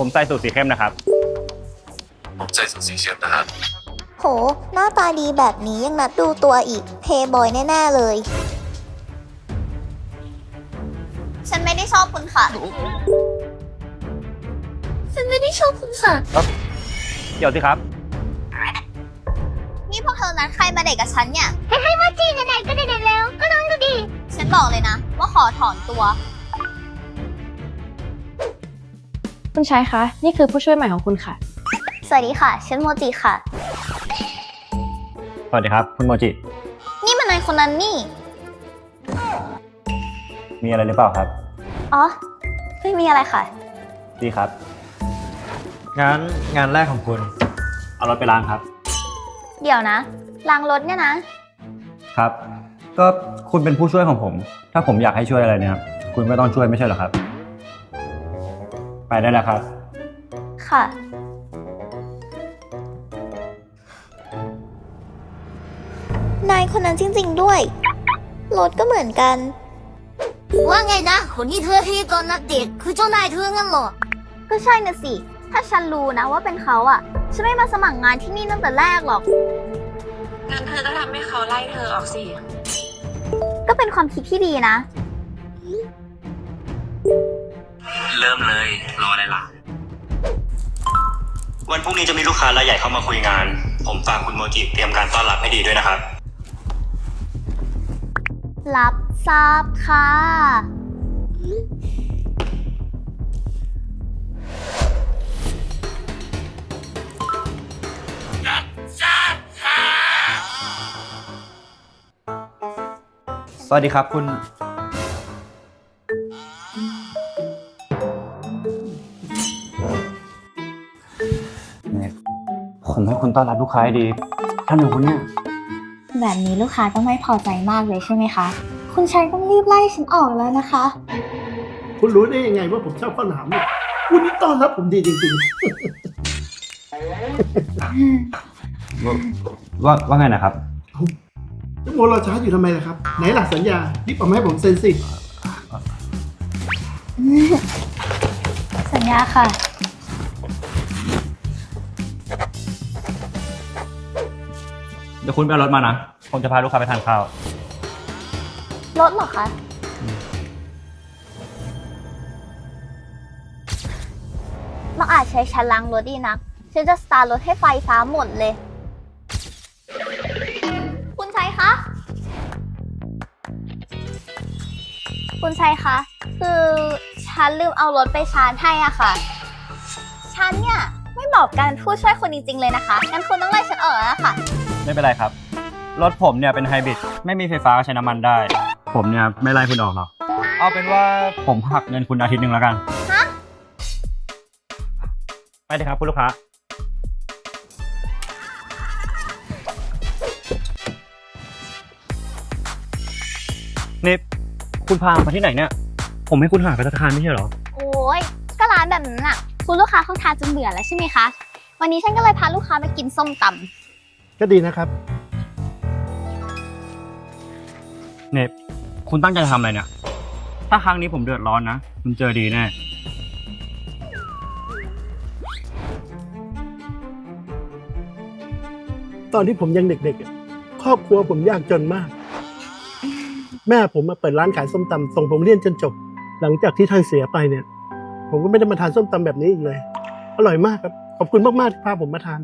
ผมใส่สูทสีเข้มนะครับ ผมใส่สูทสีเขียวนะครับโห หน้าตาดีแบบนี้ยังนัดดูตัวอีก เพย์บอยแน่ๆเลย ฉันไม่ได้ชอบคุณค่ะ ฉันไม่ได้ชอบคุณค่ะ เดี๋ยวสิครับ นี่พวกเธอนัดใครมาเด็กกับฉันเนี่ย ให้ให้มาจีกันไหนก็ได้แล้ว ก็ลองดูดิฉันบอกเลยนะ ว่าขอถอนตัว คุณชายคะ นี่คือผู้ช่วยใหม่ของคุณค่ะ สวัสดีค่ะฉันโมจิค่ะ สวัสดีครับ คุณโมจิ นี่มันนายคนนั้นนี่ มีอะไรหรือเปล่าครับ อ๋อ ไม่มีอะไรค่ะ ดีครับงั้นงานแรกของคุณ เอารถไปล้างครับ เดี๋ยวนะล้างรถเนี่ยนะ ครับ ก็คุณเป็นผู้ช่วยของผม ถ้าผมอยากให้ช่วยอะไรเนี่ย คุณก็ต้องช่วยไม่ใช่เหรอครับ ไปได้แล้วครับ ค่ะ นายคนนั้นจริงๆด้วย รถก็เหมือนกัน ว่าไงนะคนที่เธอให้ตอนนัดเด็กคือเจ้านายเธองั้นเหรอ ก็ใช่น่ะสิ ถ้าฉันรู้นะว่าเป็นเขาอะฉันไม่มาสมัครงานที่นี่ตั้งแต่แรกหรอก งั้นเธอก็ทำให้เขาไล่เธอออกสิ ก็เป็นความคิดที่ดีนะ เริ่มเลย รออะไรล่ะ วันพรุ่งนี้จะมีลูกค้ารายใหญ่เข้ามาคุยงาน ผมฝากคุณโมจิเตรียมการต้อนรับให้ดีด้วยนะครับ รับทราบค่ะ สวัสดีครับคุณ ผมให้คุณต้อนรับลูกค้าให้ดี ท่านหนูคนเนี่ยแบบนี้ลูกค้าต้องไม่พอใจมากเลยใช่ไหมคะ คุณชัยต้องรีบไล่ฉันออกแล้วนะคะ คุณรู้ได้ยังไงว่าผมชอบข้าวหลามเนี่ยคุณนี่ต้อนรับผมดีจริงว่าว่าไงนะครับๆแล้วโมเราช้าอยู่ทำไมล่ะครับ ไหนหลักสัญญารีบเอามาให้ผมเซ็นสิ สัญญาค่ะ เดี๋ยวคุณไปเอารถมานะ ผมจะพาลูกค้าไปทานข้าว รถเหรอคะมาอาจใช้ฉันล้างรถดีนัก ฉันจะสตาร์ทรถให้ไฟฟ้าหมดเลย คุณชัยคะ คุณชัยคะ คือฉันลืมเอารถไปชาร์จให้อะค่ะ ฉันเนี่ย ไม่เหมาะกับการผู้ช่วยคนจริงๆเลยนะคะ งั้นคุณต้องไล่ฉันออกแล้วล่ะค่ะ ไม่เป็นไรครับ รถผมเนี่ยเป็นไฮบริดไม่มีไฟฟ้าก็ใช้น้ำมันได้ ผมเนี่ยไม่ไล่คุณออกหรอกเอาเป็นว่าผมหักเงินคุณอาทิตย์หนึ่งแล้วกันฮะไปเลยครับคุณลูกค้านี่คุณพามาที่ไหนเนี่ย ผมให้คุณหาไปธนาคารไม่ใช่เหรอ โอ้ยก็ร้านแบบนั้นน่ะ คุณลูกค้าเขาทานจนเบื่อแล้วใช่ไหมคะ วันนี้ฉันก็เลยพาลูกค้ามากินส้มตำ ก็ดีนะครับ เนี่ยคุณตั้งใจทำอะไรเนี่ย ถ้าครั้งนี้ผมเดือดร้อนนะ คุณเจอดีแน่ ตอนที่ผมยังเด็กๆอะครอบครัวผมยากจนมาก แม่ผมมาเปิดร้านขายส้มตำส่งผมเรียนจนจบ หลังจากที่ท่านเสียไปเนี่ย ผมก็ไม่ได้มาทานส้มตำแบบนี้อีกเลย อร่อยมากครับ ขอบคุณมากๆที่พาผมมาทาน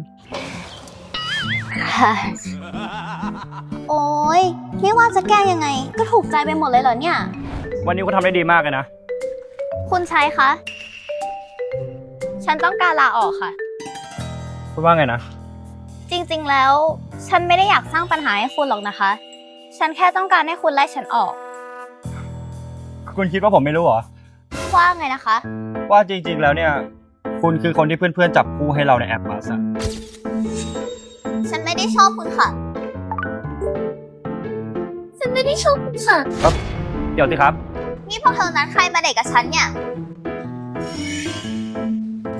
โอ้ยไม่ว่าจะแก้ยังไง ก็ถูกใจไปหมดเลยเหรอเนี่ย วันนี้คุณทำได้ดีมากเลยนะ คุณชัยคะ ฉันต้องการลาออกค่ะ คุณว่าไงนะ จริงๆแล้ว ฉันไม่ได้อยากสร้างปัญหาให้คุณหรอกนะคะ ฉันแค่ต้องการให้คุณไล่ฉันออก คุณคิดว่าผมไม่รู้เหรอ ว่าไงนะคะ ว่าจริงๆแล้วเนี่ย คุณคือคนที่เพื่อนๆจับคู่ให้เราในแอปมาสอะ ฉันไม่ได้ชอบคุณค่ะ ฉันไม่ได้ชอบคุณค่ะ เดี๋ยวสิครับ นี่พวกเธอนัดใครมาเด็กกับฉันเนี่ย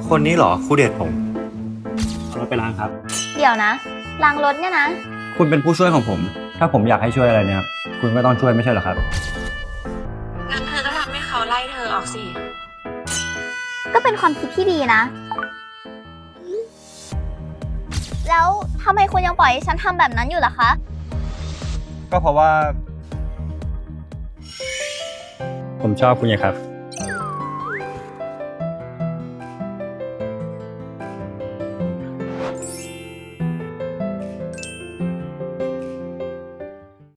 คนนี้เหรอคู่เดทผมเอารถไปล้างครับ เดี๋ยวนะล้างรถเนี่ยนะ คุณเป็นผู้ช่วยของผม ถ้าผมอยากให้ช่วยอะไรเนี่ย คุณก็ต้องช่วยไม่ใช่เหรอครับ งั้นเธอก็ทำให้เขาไล่เธอออกสิกก็เป็นความคิดที่ดีนะ แล้วทำไมคุณยังปล่อยให้ฉันทำแบบนั้นอยู่ล่ะคะ ก็เพราะว่า ผมชอบคุณไงครับ